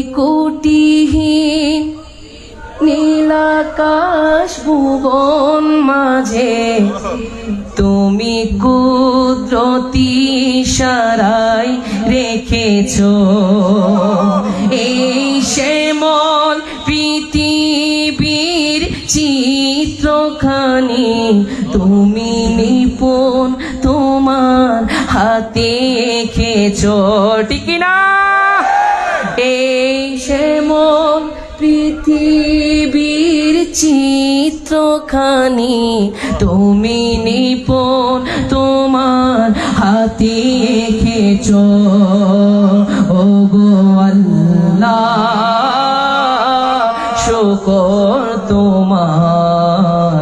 ত্রিকুটিহীন নীলাকাশ ভুবন মাঝে, তুমি কুদরতি সারাই রেখেছ। এই শ্যামল পৃথিবীর চিত্রখানি, তুমি নিপুণ তোমার হাতে এঁকেছ ঠিক না? চিত্রখানি তুমি নিপুণ তোমার হাতি এঁকেছ ও গো শুকর তোমার,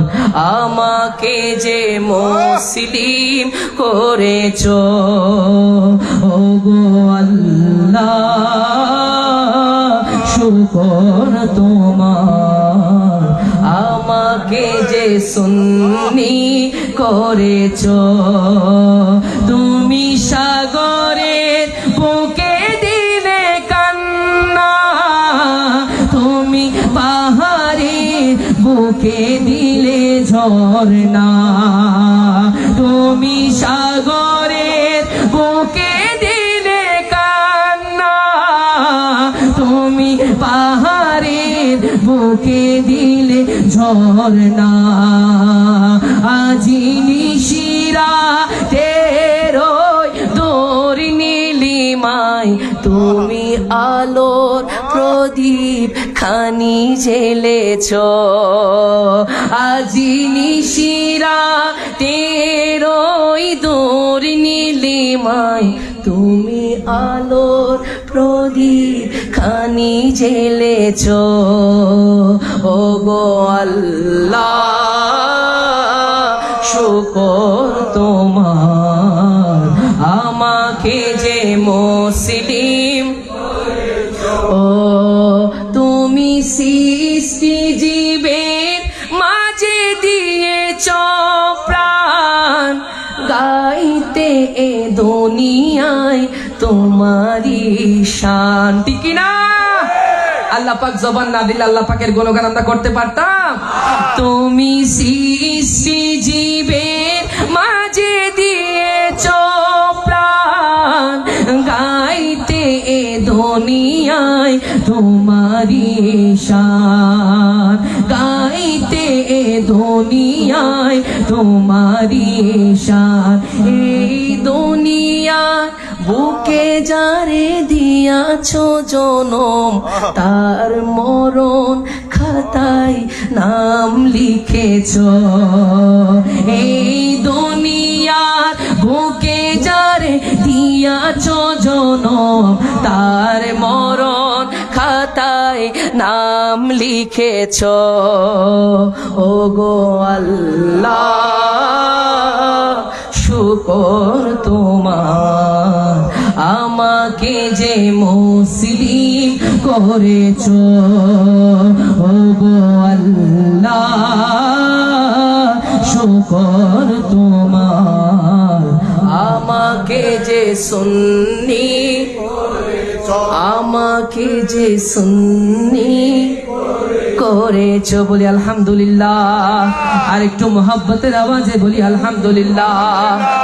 আমাকে যে মুসলিম করেছ। ও গো শুকর সুন্নি করেছ। তুমি সাগরের বুকে দিলে কান্না। তুমি পাহাড়ের বুকে দিলে ঝর্ণা। তুমি সাগরের ঝর্ণা আজি নিশিরা তেরোই দোর নীলিমাই তুমি আলোর প্রদীপ খানি জেলেছ আজি নিশিরা তেরোই দোর নীলিমাই তুমি আলোর প্রদীপ খানি জেলেছ? ও গো আল্লাহ, শুকর তোমার। আমাকে যে মুসলিম ও, তুমি সৃষ্টি জীবের মাঝে দিয়েছ প্রাণ। গাইতে এ দুনিয়ায় তোমারি শান। ঠিক না আল্লাহ পাক জবান না দিলে আল্লাহ পাকের গুণগান আমরা করতে পারতাম। তুমি সৃষ্টি জীবের মাঝে দিয়েছ প্রাণ। গাইতে এ দুনিয়ায় তোমারি শান। গাইতে এ দুনিয়ায় তোমারি শান। এই দুনিয়া বুকে যারে দিয়াছ জনম, তার মরণ খাতায় নাম লিখেছ। এই দুনিয়ার বুকে যারে দিয়াছ জনম, তার মরণ খাতায় নাম লিখেছ। ও গো আল্লাহ, শুকর তোমার আমাকে যে মুসলিম করেছ? ও গো আল্লাহ, শুকর তোমার। আমাকে যে সুন্নি আমাকে যে সুন্নি করেছ বলি আলহামদুলিল্লাহ। আর একটু মোহাব্বতের আওয়াজে বলি আলহামদুলিল্লাহ।